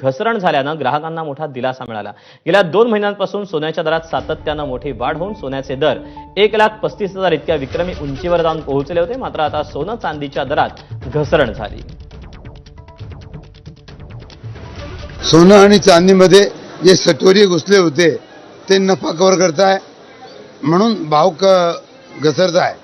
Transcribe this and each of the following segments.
घसरण झाल्यानं ग्राहकांना मोठा दिलासा मिळाला. गेल्या दोन महिन्यांपासून सोन्याच्या दरात सातत्यानं मोठी वाढ होऊन सोन्याचे दर एक लाख पस्तीस हजार इतक्या विक्रमी उंचीवर जाऊन पोहोचले होते. मात्र आता सोनं चांदीच्या दरात घसरण झाली. सोनं आणि चांदीमध्ये जे सटोरी घुसले होते ते नफा कव्हर करताय म्हणून भाव क घसरत आहे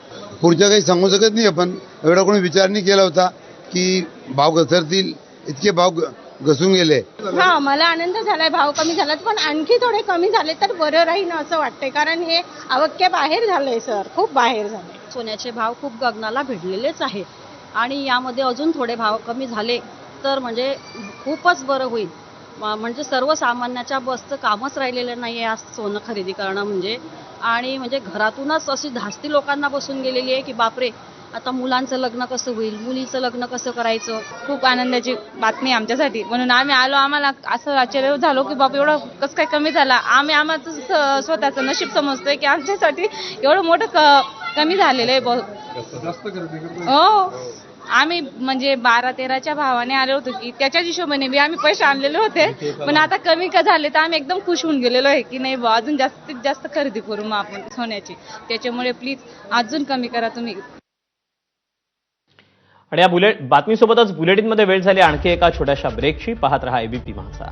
पुढच्या काही सांगू शकत नाही आपण. एवढा कोणी विचार नाही केला होता की भाव घसरतील इतके भाव घसरून गेले. हा मला आनंद झालाय भाव कमी झाला पण आणखी थोडे कमी झाले तर बरं राहील असं वाटतंय. कारण हे अवक्या बाहेर झालंय सर. खूप बाहेर झालंय. सोन्याचे भाव खूप गगनाला भिडलेलेच आहेत. आणि यामध्ये अजून थोडे भाव कमी झाले तर म्हणजे खूपच बरं होईल. म- म्हणजे सर्वसामान्याच्या बसचं कामच राहिलेलं नाही आहे आज सोनं खरेदी करणं म्हणजे. आणि म्हणजे घरातूनच अशी धास्ती लोकांना बसून गेलेली आहे की बापरे आता मुलांचं लग्न कसं होईल? मुलीचं लग्न कसं करायचं? खूप आनंदाची बातमी आमच्यासाठी. म्हणून आम्ही आलो आम्हाला असं आश्चर्य झालो की बाबा एवढं कसं काय कमी झाला? आम्ही आम्हाला स्वतःचं नशीब समजतोय की आमच्यासाठी एवढं मोठं क- कमी झालेलं आहे हो. आम्ही म्हणजे बारा तेराच्या भावाने आलो होतो की त्याच्याच हिशोबाने बी आम्ही पैसे आणलेले होते. पण आता कमी का झाले तर आम्ही एकदम खुश होऊन गेलेलो आहे की नाही बा अजून जास्तीत जास्त खरेदी करू मग आपण सोन्याची. त्याच्यामुळे प्लीज अजून कमी करा तुम्ही. आणि या बुलेट बातमीसोबतच बुलेटिनमध्ये वेळ झाली आणखी एका छोट्याशा ब्रेकची पाहत रहा एबीपी माझा